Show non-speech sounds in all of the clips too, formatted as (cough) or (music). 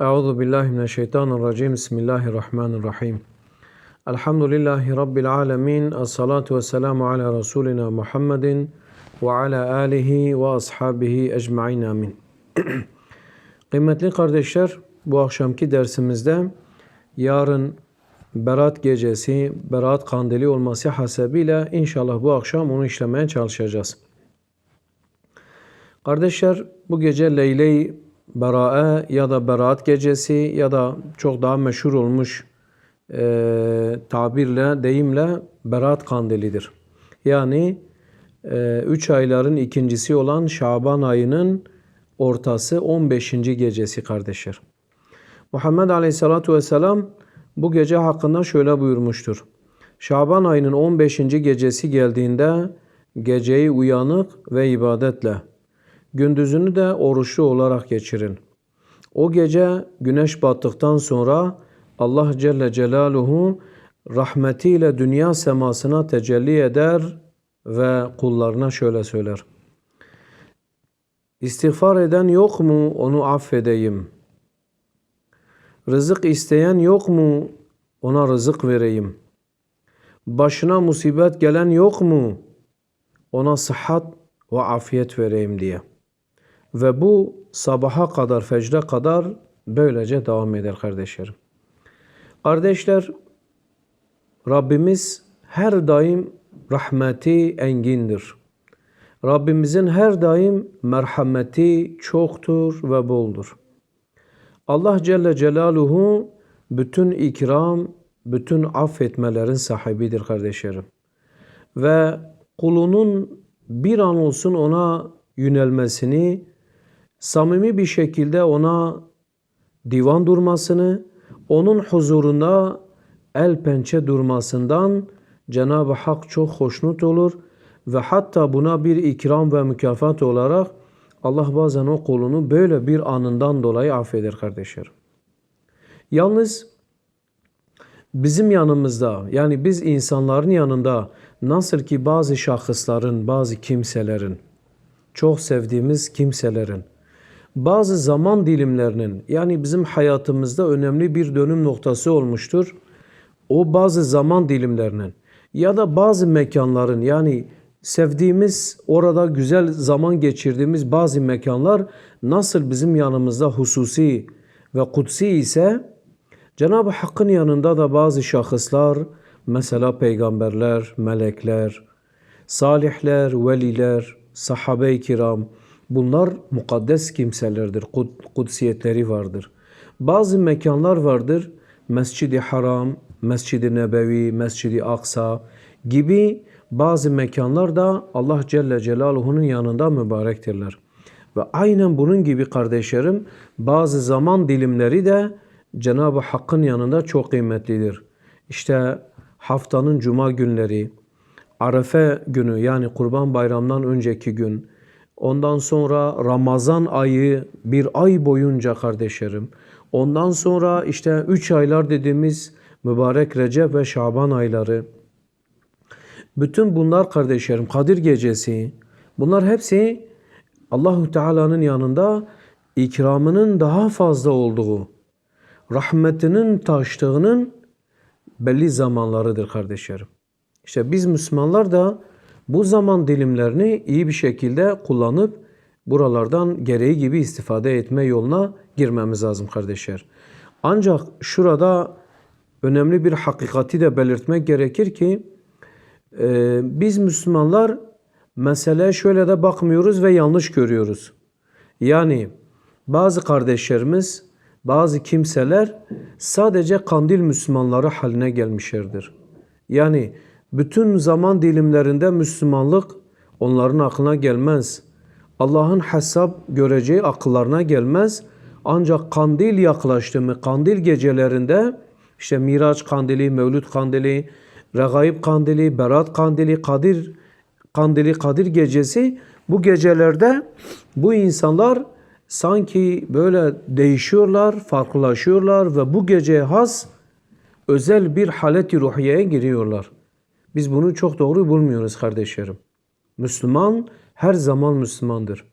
Euzu billahi mineşşeytanirracim. Bismillahirrahmanirrahim. Elhamdülillahi rabbil alamin. Essalatu vesselamu ala rasulina Muhammedin ve ala alihi ve ashabihi ecmaîn. Amin. (clears throat) Kıymetli kardeşler, bu akşamki dersimizde yarın Berat gecesi, Berat kandili olması hasebiyle inşallah bu akşam onu işlemeye çalışacağız. Kardeşler bu gece Leyle-i Berae ya da Berat gecesi ya da çok daha meşhur olmuş e, tabirle, deyimle Berat kandilidir. Yani 3 e, ayların ikincisi olan Şaban ayının ortası 15. gecesi kardeşler. Muhammed Aleyhisselatü Vesselam bu gece hakkında şöyle buyurmuştur. Şaban ayının 15. gecesi geldiğinde geceyi uyanık ve ibadetle, gündüzünü de oruçlu olarak geçirin. O gece güneş battıktan sonra Allah Celle Celaluhu rahmetiyle dünya semasına tecelli eder ve kullarına şöyle söyler. İstiğfar eden yok mu onu affedeyim. Rızık isteyen yok mu ona rızık vereyim. Başına musibet gelen yok mu ona sıhhat ve afiyet vereyim diye. Ve bu sabaha kadar, fecre kadar böylece devam eder kardeşlerim. Kardeşler, Rabbimiz her daim rahmeti engindir. Rabbimizin her daim merhameti çoktur ve boldur. Allah Celle Celaluhu bütün ikram, bütün affetmelerin sahibidir kardeşlerim. Ve kulunun bir an olsun ona yönelmesini, samimi bir şekilde ona divan durmasını, onun huzurunda el pençe durmasından Cenab-ı Hak çok hoşnut olur ve hatta buna bir ikram ve mükafat olarak Allah bazen o kulunu böyle bir anından dolayı affeder kardeşler. Yalnız bizim yanımızda yani biz insanların yanında nasıl ki bazı şahısların, bazı kimselerin, çok sevdiğimiz kimselerin, bazı zaman dilimlerinin yani bizim hayatımızda önemli bir dönüm noktası olmuştur. O bazı zaman dilimlerinin ya da bazı mekanların yani sevdiğimiz, orada güzel zaman geçirdiğimiz bazı mekanlar nasıl bizim yanımızda hususi ve kutsi ise Cenab-ı Hakk'ın yanında da bazı şahıslar, mesela peygamberler, melekler, salihler, veliler, sahabe-i kiram, bunlar mukaddes kimselerdir, kudsiyetleri vardır. Bazı mekanlar vardır, Mescid-i Haram, Mescid-i Nebevi, Mescid-i Aksa gibi bazı mekanlar da Allah Celle Celaluhu'nun yanında mübarektirler. Ve aynen bunun gibi kardeşlerim bazı zaman dilimleri de Cenab-ı Hakk'ın yanında çok kıymetlidir. İşte haftanın cuma günleri, Arefe günü yani Kurban Bayramı'ndan önceki gün, ondan sonra Ramazan ayı bir ay boyunca kardeşlerim, ondan sonra işte üç aylar dediğimiz mübarek Recep ve Şaban ayları, bütün bunlar kardeşlerim Kadir Gecesi bunlar hepsi Allahu Teala'nın yanında ikramının daha fazla olduğu, rahmetinin taştığının belli zamanlarıdır kardeşlerim. İşte biz Müslümanlar da bu zaman dilimlerini iyi bir şekilde kullanıp buralardan gereği gibi istifade etme yoluna girmemiz lazım kardeşler. Ancak şurada önemli bir hakikati de belirtmek gerekir ki ee, biz Müslümanlar meseleye şöyle de bakmıyoruz ve yanlış görüyoruz. Yani bazı kardeşlerimiz, bazı kimseler sadece kandil Müslümanları haline gelmişlerdir. Yani bütün zaman dilimlerinde Müslümanlık onların aklına gelmez. Allah'ın hesap göreceği akıllarına gelmez. Ancak kandil yaklaştı mı, kandil gecelerinde işte Miraç kandili, Mevlüt kandili, Regaib kandili, Berat kandili, Kadir kandili, Kadir gecesi bu gecelerde bu insanlar sanki böyle değişiyorlar, farklılaşıyorlar ve bu gece has özel bir haleti ruhiyeye giriyorlar. Biz bunu çok doğru bulmuyoruz kardeşlerim. Müslüman her zaman Müslümandır.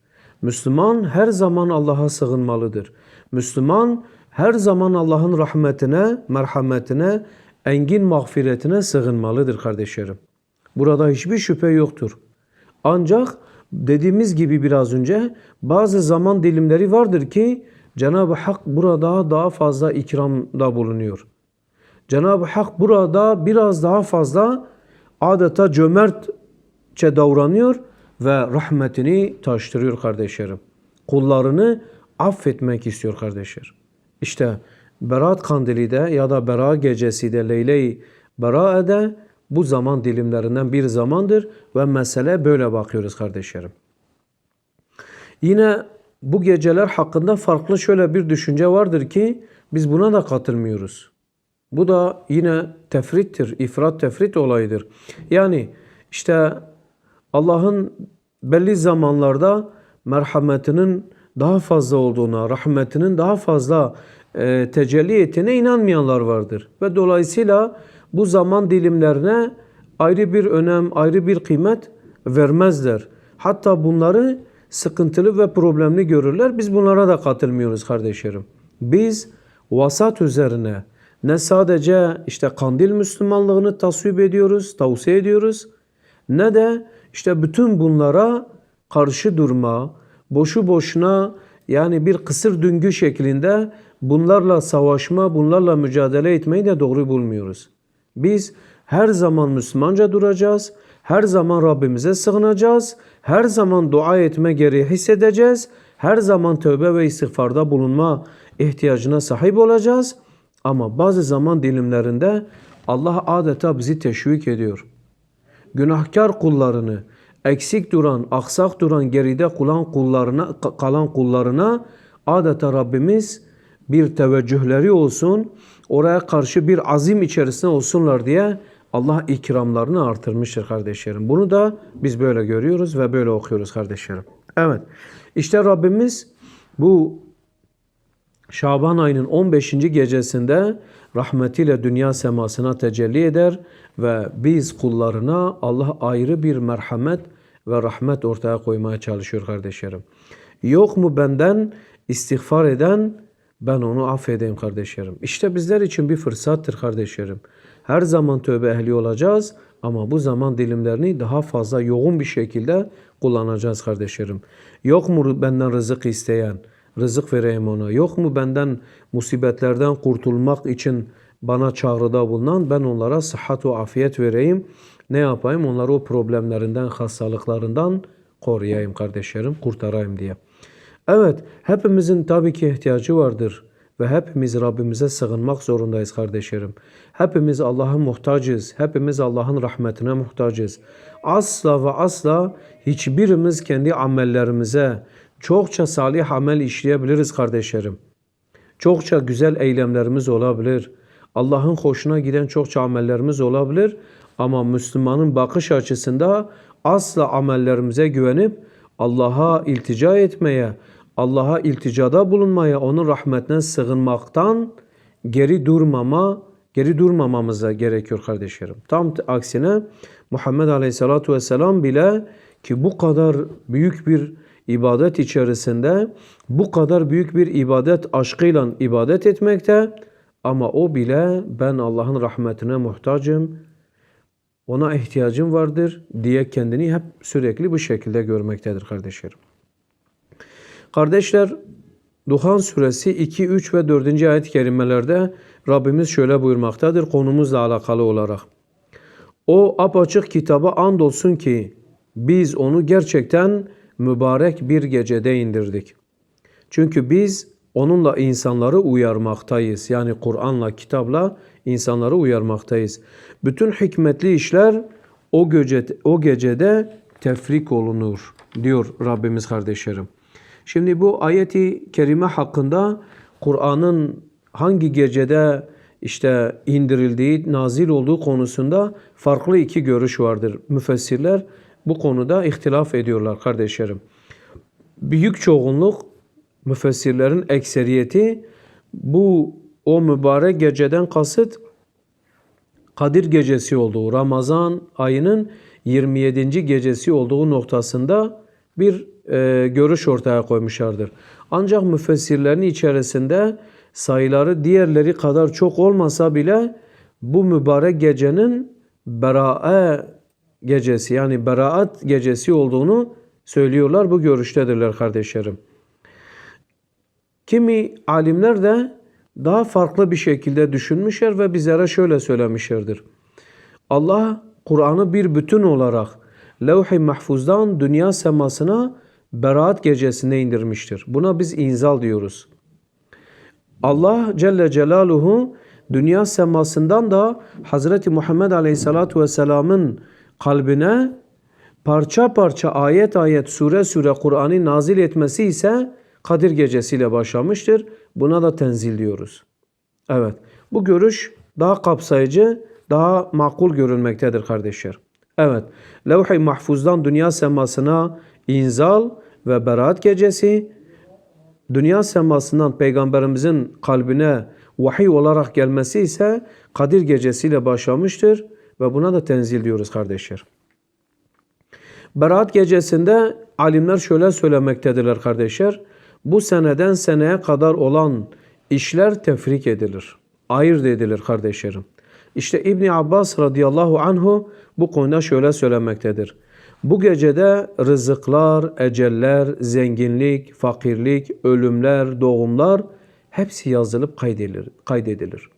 Müslüman her zaman Allah'a sığınmalıdır. Müslüman her zaman Allah'ın rahmetine, merhametine, engin mağfiretine sığınmalıdır kardeşlerim. Burada hiçbir şüphe yoktur. Ancak dediğimiz gibi biraz önce bazı zaman dilimleri vardır ki Cenab-ı Hak burada daha fazla ikramda bulunuyor. Cenab-ı Hak burada biraz daha fazla adeta cömertçe davranıyor ve rahmetini taştırıyor kardeşlerim. Kullarını affetmek istiyor kardeşler. İşte Berat Kandili de ya da Bera gecesi de Leyle-i Bera'de bu zaman dilimlerinden bir zamandır ve mesele böyle bakıyoruz kardeşlerim. Yine bu geceler hakkında farklı şöyle bir düşünce vardır ki biz buna da katılmıyoruz. Bu da yine tefrittir, ifrat tefrit olayıdır. Yani işte Allah'ın belli zamanlarda merhametinin daha fazla olduğuna, rahmetinin daha fazla e, tecelli ettiğine inanmayanlar vardır. Ve dolayısıyla bu zaman dilimlerine ayrı bir önem, ayrı bir kıymet vermezler. Hatta bunları sıkıntılı ve problemli görürler. Biz bunlara da katılmıyoruz kardeşlerim. Biz vasat üzerine ne sadece işte kandil Müslümanlığını tasvip ediyoruz, tavsiye ediyoruz ne de işte bütün bunlara karşı durma, boşu boşuna yani bir kısır düngü şeklinde bunlarla savaşma, bunlarla mücadele etmeyi de doğru bulmuyoruz. Biz her zaman Müslümanca duracağız, her zaman Rabbimize sığınacağız, her zaman dua etme gereği hissedeceğiz, her zaman tövbe ve istiğfarda bulunma ihtiyacına sahip olacağız. Ama bazı zaman dilimlerinde Allah adeta bizi teşvik ediyor. Günahkar kullarını, eksik duran, aksak duran, geride kalan kullarına, kalan kullarına adeta Rabbimiz bir teveccühleri olsun, oraya karşı bir azim içerisinde olsunlar diye Allah ikramlarını artırmıştır kardeşlerim. Bunu da biz böyle görüyoruz ve böyle okuyoruz kardeşlerim. Evet, işte Rabbimiz bu Şaban ayının 15. gecesinde rahmetiyle dünya semasına tecelli eder ve biz kullarına Allah ayrı bir merhamet ve rahmet ortaya koymaya çalışıyor kardeşlerim. Yok mu benden istiğfar eden ben onu affedeyim kardeşlerim. İşte bizler için bir fırsattır kardeşlerim. Her zaman tövbe ehli olacağız ama bu zaman dilimlerini daha fazla yoğun bir şekilde kullanacağız kardeşlerim. Yok mu benden rızık isteyen? Rızık vereyim ona. Yok mu benden musibetlerden kurtulmak için bana çağrıda bulunan ben onlara sıhhat ve afiyet vereyim. Ne yapayım? Onları o problemlerinden, hastalıklarından koruyayım kardeşlerim, kurtarayım diye. Evet, hepimizin tabii ki ihtiyacı vardır ve hepimiz Rabbimize sığınmak zorundayız kardeşlerim. Hepimiz Allah'a muhtacız. Hepimiz Allah'ın rahmetine muhtacız. Asla ve asla hiçbirimiz kendi amellerimize çokça salih amel işleyebiliriz kardeşlerim. Çokça güzel eylemlerimiz olabilir. Allah'ın hoşuna giden çokça amellerimiz olabilir. Ama Müslümanın bakış açısında asla amellerimize güvenip Allah'a iltica etmeye, Allah'a ilticada bulunmaya, onun rahmetine sığınmaktan geri durmama, geri durmamamıza gerekiyor kardeşlerim. Tam aksine Muhammed Aleyhisselatü Vesselam bile ki bu kadar büyük bir ibadet içerisinde, bu kadar büyük bir ibadet aşkıyla ibadet etmekte ama o bile ben Allah'ın rahmetine muhtacım, ona ihtiyacım vardır diye kendini hep sürekli bu şekilde görmektedir kardeşlerim. Kardeşler, Duhan suresi 2, 3 ve 4. ayet-i kerimelerde Rabbimiz şöyle buyurmaktadır konumuzla alakalı olarak. O apaçık kitaba andolsun ki biz onu gerçekten mübarek bir gecede indirdik. Çünkü biz onunla insanları uyarmaktayız. Yani Kur'an'la, kitapla insanları uyarmaktayız. Bütün hikmetli işler o, gece, o gecede tefrik olunur diyor Rabbimiz kardeşlerim. Şimdi bu ayeti kerime hakkında Kur'an'ın hangi gecede işte indirildiği, nazil olduğu konusunda farklı iki görüş vardır. Müfessirler bu konuda ihtilaf ediyorlar kardeşlerim. Büyük çoğunluk müfessirlerin ekseriyeti bu o mübarek geceden kasıt Kadir gecesi olduğu, Ramazan ayının 27. gecesi olduğu noktasında bir e, görüş ortaya koymuşlardır. Ancak müfessirlerin içerisinde sayıları diğerleri kadar çok olmasa bile bu mübarek gecenin berae gecesi yani beraat gecesi olduğunu söylüyorlar. Bu görüştedirler kardeşlerim. Kimi alimler de daha farklı bir şekilde düşünmüşler ve bizlere şöyle söylemişlerdir. Allah Kur'an'ı bir bütün olarak levh-i mahfuzdan dünya semasına beraat gecesinde indirmiştir. Buna biz inzal diyoruz. Allah Celle Celaluhu dünya semasından da Hazreti Muhammed Aleyhisselatü Vesselam'ın kalbine parça parça ayet ayet sure sure Kur'an'ı nazil etmesi ise Kadir gecesiyle başlamıştır. Buna da tenzil diyoruz. Evet. Bu görüş daha kapsayıcı, daha makul görülmektedir kardeşler. Evet. Levh-i Mahfuz'dan dünya semasına inzal ve beraat gecesi, dünya semasından peygamberimizin kalbine vahiy olarak gelmesi ise Kadir gecesiyle başlamıştır ve buna da tenzil diyoruz kardeşler. Berat gecesinde alimler şöyle söylemektedirler kardeşler. Bu seneden seneye kadar olan işler tefrik edilir. Ayırt edilir kardeşlerim. İşte İbni Abbas radıyallahu anhu bu konuda şöyle söylemektedir. Bu gecede rızıklar, eceller, zenginlik, fakirlik, ölümler, doğumlar hepsi yazılıp kaydedilir. kaydedilir.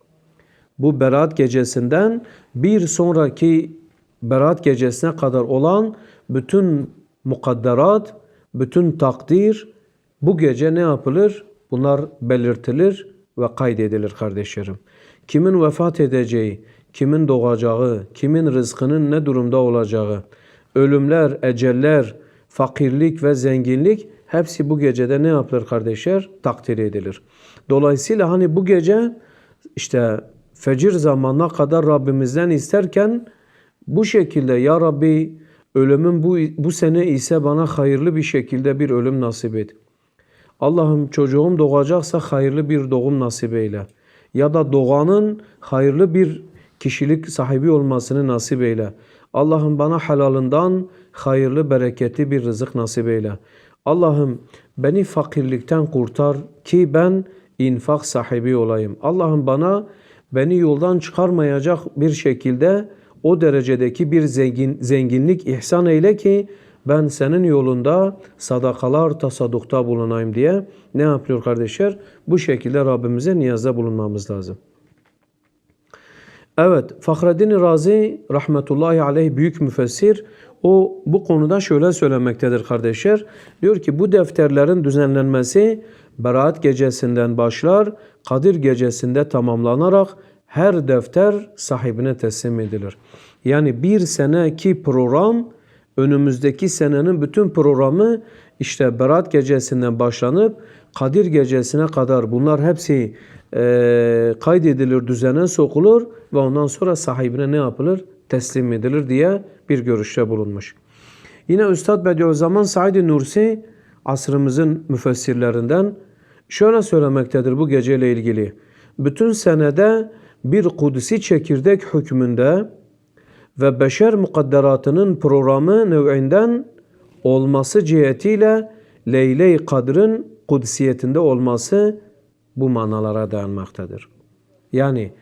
Bu Berat gecesinden bir sonraki Berat gecesine kadar olan bütün mukadderat, bütün takdir bu gece ne yapılır? Bunlar belirtilir ve kaydedilir kardeşlerim. Kimin vefat edeceği, kimin doğacağı, kimin rızkının ne durumda olacağı, ölümler, eceller, fakirlik ve zenginlik hepsi bu gecede ne yapılır kardeşler? Takdir edilir. Dolayısıyla hani bu gece işte fecir zamanına kadar Rabbimizden isterken bu şekilde ya Rabbi ölümün bu, bu sene ise bana hayırlı bir şekilde bir ölüm nasip et. Allah'ım çocuğum doğacaksa hayırlı bir doğum nasip eyle. Ya da doğanın hayırlı bir kişilik sahibi olmasını nasip eyle. Allah'ım bana halalından hayırlı bereketli bir rızık nasip eyle. Allah'ım beni fakirlikten kurtar ki ben infak sahibi olayım. Allah'ım bana beni yoldan çıkarmayacak bir şekilde o derecedeki bir zengin, zenginlik ihsan eyle ki ben senin yolunda sadakalar tasaddukta bulunayım diye ne yapıyor kardeşler? Bu şekilde Rabbimize niyazda bulunmamız lazım. Evet, Fahreddin Razi rahmetullahi aleyh büyük müfessir o bu konuda şöyle söylemektedir kardeşler. Diyor ki bu defterlerin düzenlenmesi Berat gecesinden başlar, Kadir gecesinde tamamlanarak her defter sahibine teslim edilir. Yani bir seneki program önümüzdeki senenin bütün programı işte Berat gecesinden başlanıp Kadir gecesine kadar bunlar hepsi e, kaydedilir, düzene sokulur ve ondan sonra sahibine ne yapılır? Teslim edilir diye bir görüşte bulunmuş. Yine Üstad Bediüzzaman Said Nursi asrımızın müfessirlerinden şöyle söylemektedir bu geceyle ilgili. Bütün senede bir kudüsi çekirdek hükmünde ve beşer mukadderatının programı nev'inden olması cihetiyle Leyle-i Kadr'ın kudsiyetinde olması bu manalara dayanmaktadır. Yani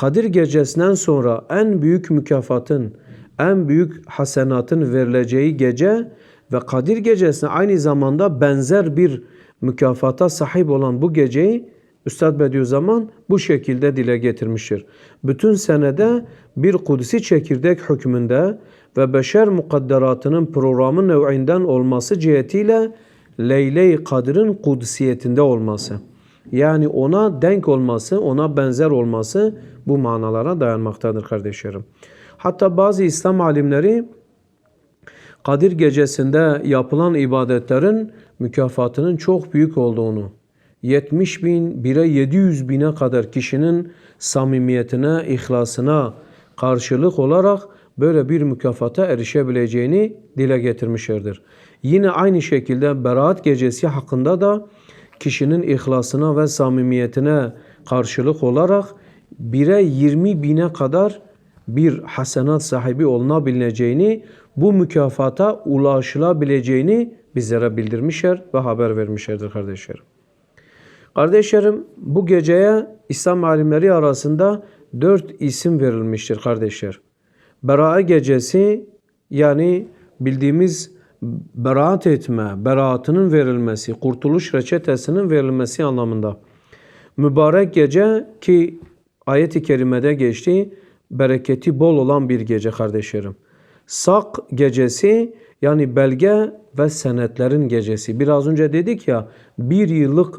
Kadir gecesinden sonra en büyük mükafatın, en büyük hasenatın verileceği gece ve Kadir gecesine aynı zamanda benzer bir mükafata sahip olan bu geceyi Üstad Bediüzzaman bu şekilde dile getirmiştir. Bütün senede bir kudüsi çekirdek hükmünde ve beşer mukadderatının programı nev'inden olması cihetiyle Leyle-i Kadir'in kudüsiyetinde olması. Yani ona denk olması, ona benzer olması bu manalara dayanmaktadır kardeşlerim. Hatta bazı İslam alimleri Kadir gecesinde yapılan ibadetlerin mükafatının çok büyük olduğunu, 70 bin, 1'e 700 bine kadar kişinin samimiyetine, ihlasına karşılık olarak böyle bir mükafata erişebileceğini dile getirmişlerdir. Yine aynı şekilde Berat gecesi hakkında da kişinin ihlasına ve samimiyetine karşılık olarak 1'e 20 bine kadar bir hasenat sahibi olunabileceğini, bu mükafata ulaşılabileceğini bizlere bildirmişler ve haber vermişlerdir kardeşlerim. Kardeşlerim bu geceye İslam alimleri arasında dört isim verilmiştir kardeşler. Beraat gecesi yani bildiğimiz beraat etme, beraatının verilmesi, kurtuluş reçetesinin verilmesi anlamında. Mübarek gece ki ayet-i kerimede geçti, bereketi bol olan bir gece kardeşlerim. Sak gecesi yani belge ve senetlerin gecesi. Biraz önce dedik ya bir yıllık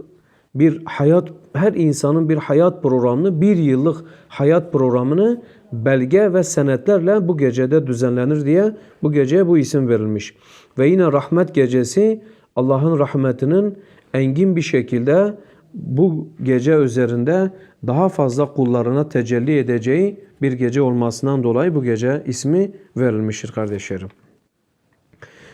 bir hayat, her insanın bir hayat programını, bir yıllık hayat programını belge ve senetlerle bu gecede düzenlenir diye bu geceye bu isim verilmiş. Ve yine rahmet gecesi Allah'ın rahmetinin engin bir şekilde bu gece üzerinde daha fazla kullarına tecelli edeceği bir gece olmasından dolayı bu gece ismi verilmiştir kardeşlerim.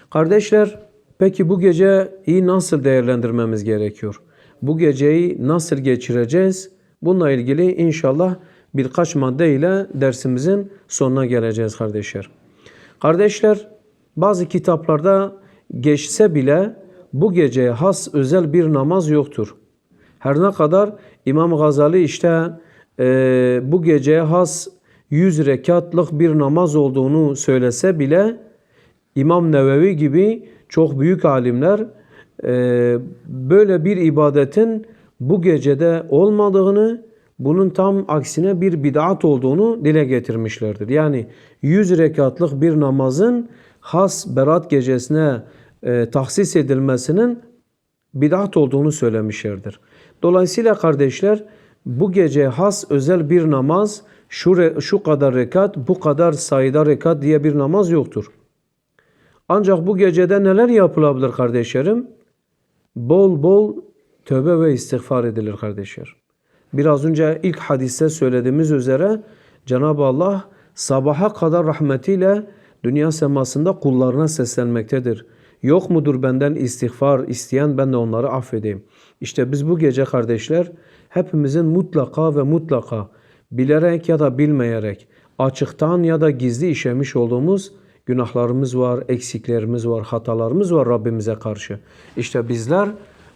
Kardeşler, peki bu geceyi nasıl değerlendirmemiz gerekiyor? Bu geceyi nasıl geçireceğiz? Bununla ilgili inşallah birkaç madde ile dersimizin sonuna geleceğiz kardeşler. Kardeşler, bazı kitaplarda geçse bile bu geceye has özel bir namaz yoktur. Her ne kadar İmam Gazali işte e, bu geceye has 100 rekatlık bir namaz olduğunu söylese bile İmam Nevevi gibi çok büyük alimler e, böyle bir ibadetin bu gecede olmadığını, bunun tam aksine bir bid'at olduğunu dile getirmişlerdir. Yani 100 rekatlık bir namazın has berat gecesine e, tahsis edilmesinin bid'at olduğunu söylemişlerdir. Dolayısıyla kardeşler bu gece has özel bir namaz şu, şu kadar rekat bu kadar sayıda rekat diye bir namaz yoktur. Ancak bu gecede neler yapılabilir kardeşlerim? Bol bol tövbe ve istiğfar edilir kardeşler. Biraz önce ilk hadiste söylediğimiz üzere Cenab-ı Allah sabaha kadar rahmetiyle dünya semasında kullarına seslenmektedir. Yok mudur benden istiğfar isteyen ben de onları affedeyim. İşte biz bu gece kardeşler hepimizin mutlaka ve mutlaka bilerek ya da bilmeyerek açıktan ya da gizli işemiş olduğumuz günahlarımız var, eksiklerimiz var, hatalarımız var Rabbimize karşı. İşte bizler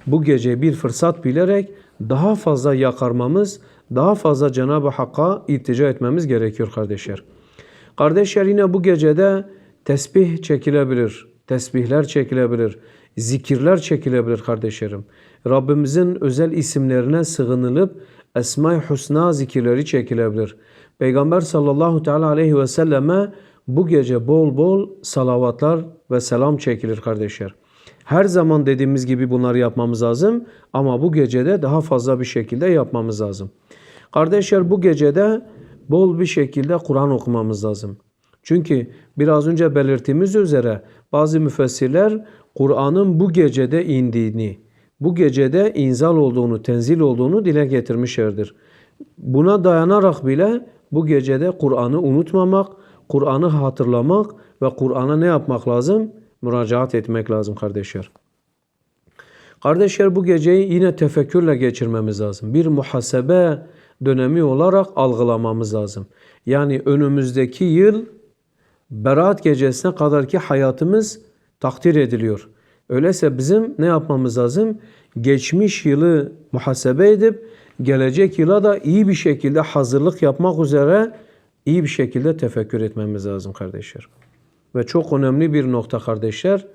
bu gece bir fırsat bilerek daha fazla yakarmamız, daha fazla Cenab-ı Hakk'a iltica etmemiz gerekiyor kardeşler. Kardeşler yine bu gecede tesbih çekilebilir, tesbihler çekilebilir, zikirler çekilebilir kardeşlerim. Rabbimizin özel isimlerine sığınılıp Esma-i Husna zikirleri çekilebilir. Peygamber sallallahu teala aleyhi ve selleme bu gece bol bol salavatlar ve selam çekilir kardeşler. Her zaman dediğimiz gibi bunları yapmamız lazım ama bu gecede daha fazla bir şekilde yapmamız lazım. Kardeşler bu gecede bol bir şekilde Kur'an okumamız lazım. Çünkü biraz önce belirttiğimiz üzere bazı müfessirler Kur'an'ın bu gecede indiğini, bu gecede inzal olduğunu, tenzil olduğunu dile getirmişlerdir. Buna dayanarak bile bu gecede Kur'an'ı unutmamak, Kur'an'ı hatırlamak ve Kur'an'a ne yapmak lazım? Müracaat etmek lazım kardeşler. Kardeşler bu geceyi yine tefekkürle geçirmemiz lazım. Bir muhasebe dönemi olarak algılamamız lazım. Yani önümüzdeki yıl Berat gecesine kadarki hayatımız takdir ediliyor. Öyleyse bizim ne yapmamız lazım? Geçmiş yılı muhasebe edip gelecek yıla da iyi bir şekilde hazırlık yapmak üzere iyi bir şekilde tefekkür etmemiz lazım kardeşler. Ve çok önemli bir nokta kardeşler.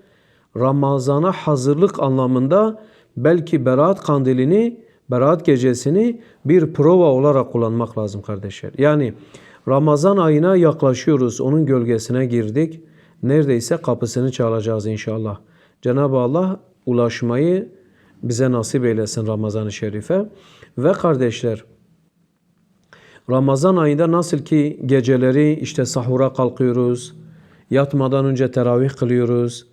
Ramazana hazırlık anlamında belki Berat kandilini, Berat gecesini bir prova olarak kullanmak lazım kardeşler. Yani Ramazan ayına yaklaşıyoruz. Onun gölgesine girdik. Neredeyse kapısını çalacağız inşallah. Cenab-ı Allah ulaşmayı bize nasip eylesin Ramazan-ı Şerif'e. Ve kardeşler Ramazan ayında nasıl ki geceleri işte sahura kalkıyoruz, yatmadan önce teravih kılıyoruz,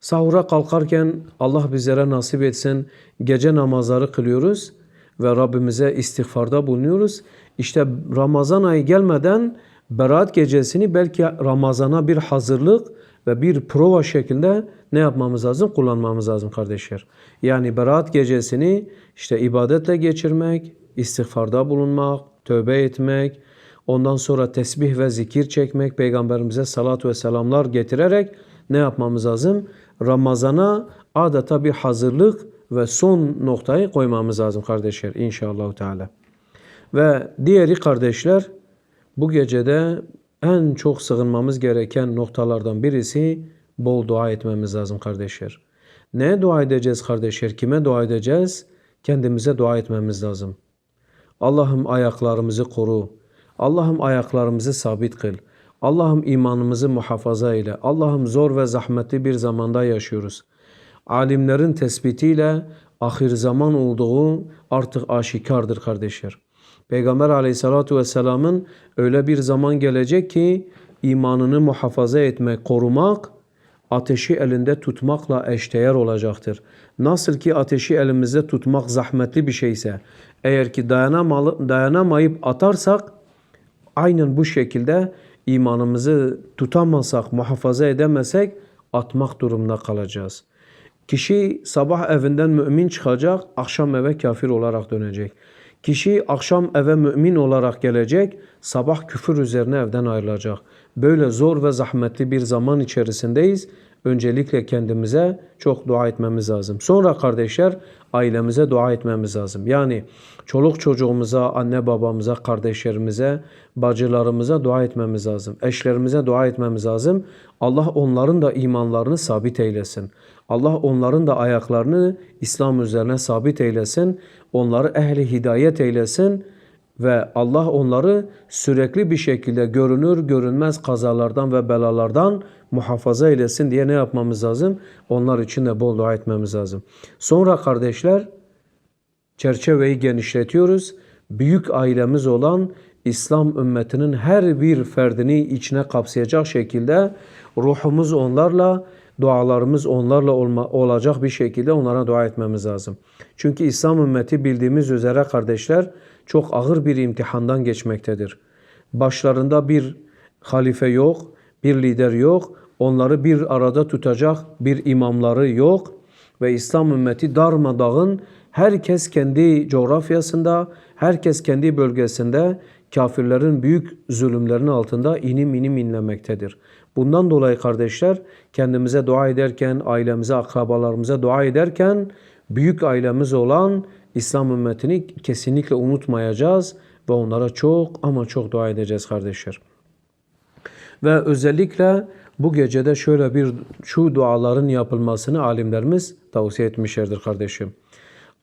sahura kalkarken Allah bizlere nasip etsin gece namazları kılıyoruz ve Rabbimize istiğfarda bulunuyoruz. İşte Ramazan ayı gelmeden Berat gecesini belki Ramazana bir hazırlık ve bir prova şeklinde ne yapmamız lazım? Kullanmamız lazım kardeşler. Yani Berat gecesini işte ibadetle geçirmek, istiğfarda bulunmak, tövbe etmek, ondan sonra tesbih ve zikir çekmek, peygamberimize salat ve selamlar getirerek ne yapmamız lazım? Ramazana adeta bir hazırlık ve son noktayı koymamız lazım kardeşler inşallah Teala. Ve diğeri kardeşler bu gecede en çok sığınmamız gereken noktalardan birisi bol dua etmemiz lazım kardeşler. Neye dua edeceğiz kardeşler? Kime dua edeceğiz? Kendimize dua etmemiz lazım. Allah'ım ayaklarımızı koru. Allah'ım ayaklarımızı sabit kıl. Allah'ım imanımızı muhafaza eyle. Allah'ım zor ve zahmetli bir zamanda yaşıyoruz. Alimlerin tespitiyle ahir zaman olduğu artık aşikardır kardeşler. Peygamber aleyhissalatu vesselamın öyle bir zaman gelecek ki imanını muhafaza etmek, korumak ateşi elinde tutmakla eşdeğer olacaktır. Nasıl ki ateşi elimizde tutmak zahmetli bir şeyse, eğer ki dayanamayıp atarsak, aynen bu şekilde imanımızı tutamazsak, muhafaza edemezsek, atmak durumunda kalacağız. Kişi sabah evinden mümin çıkacak, akşam eve kafir olarak dönecek. Kişi akşam eve mümin olarak gelecek, sabah küfür üzerine evden ayrılacak. Böyle zor ve zahmetli bir zaman içerisindeyiz. Öncelikle kendimize çok dua etmemiz lazım. Sonra kardeşler ailemize dua etmemiz lazım. Yani çoluk çocuğumuza, anne babamıza, kardeşlerimize, bacılarımıza dua etmemiz lazım. Eşlerimize dua etmemiz lazım. Allah onların da imanlarını sabit eylesin. Allah onların da ayaklarını İslam üzerine sabit eylesin. Onları ehli hidayet eylesin ve Allah onları sürekli bir şekilde görünür görünmez kazalardan ve belalardan muhafaza eylesin diye ne yapmamız lazım? Onlar için de bol dua etmemiz lazım. Sonra kardeşler çerçeveyi genişletiyoruz. Büyük ailemiz olan İslam ümmetinin her bir ferdini içine kapsayacak şekilde ruhumuz onlarla, dualarımız onlarla olma, olacak bir şekilde onlara dua etmemiz lazım. Çünkü İslam ümmeti bildiğimiz üzere kardeşler çok ağır bir imtihandan geçmektedir. Başlarında bir halife yok, bir lider yok, onları bir arada tutacak bir imamları yok ve İslam ümmeti darmadağın herkes kendi coğrafyasında, herkes kendi bölgesinde kafirlerin büyük zulümlerinin altında inim inim inlemektedir. Bundan dolayı kardeşler kendimize dua ederken, ailemize, akrabalarımıza dua ederken büyük ailemiz olan İslam ümmetini kesinlikle unutmayacağız ve onlara çok ama çok dua edeceğiz kardeşler. Ve özellikle bu gecede şöyle bir şu duaların yapılmasını alimlerimiz tavsiye etmişlerdir kardeşim.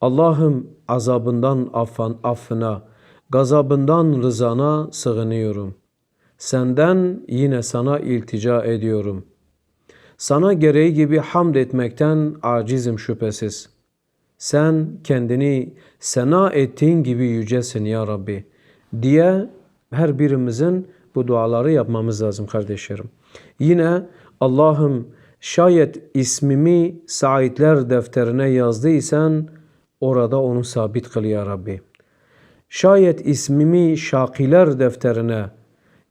Allah'ım azabından affan, affına, gazabından rızana sığınıyorum. Senden yine sana iltica ediyorum. Sana gereği gibi hamd etmekten acizim şüphesiz. Sen kendini sena ettiğin gibi yücesin ya Rabbi diye her birimizin bu duaları yapmamız lazım kardeşlerim. Yine Allah'ım şayet ismimi saitler defterine yazdıysan orada onu sabit kıl ya Rabbi. Şayet ismimi şakiler defterine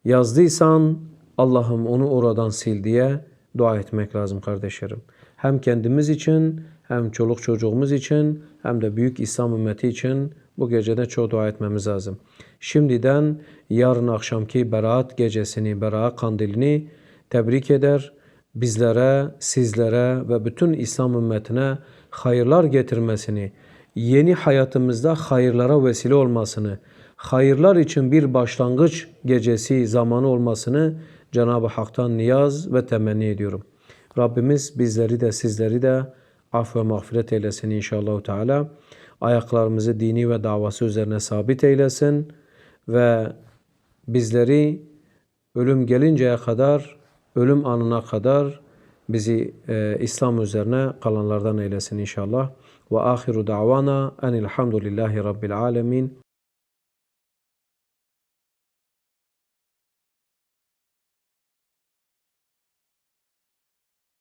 yazdıysan Allah'ım onu oradan sil diye dua etmek lazım kardeşlerim. Hem kendimiz için hem çoluk çocuğumuz için hem de büyük İslam ümmeti için bu gecede çok dua etmemiz lazım. Şimdiden yarın akşamki beraat gecesini, beraat kandilini tebrik eder. Bizlere, sizlere ve bütün İslam ümmetine hayırlar getirmesini, yeni hayatımızda hayırlara vesile olmasını, hayırlar için bir başlangıç gecesi zamanı olmasını Cenab-ı Hak'tan niyaz ve temenni ediyorum. Rabbimiz bizleri de sizleri de af ve mağfiret eylesin inşallah Teala. Ayaklarımızı dini ve davası üzerine sabit eylesin ve bizleri ölüm gelinceye kadar, ölüm anına kadar bizi e, İslam üzerine kalanlardan eylesin inşallah. Ve ahiru davana enilhamdülillahi rabbil alemin.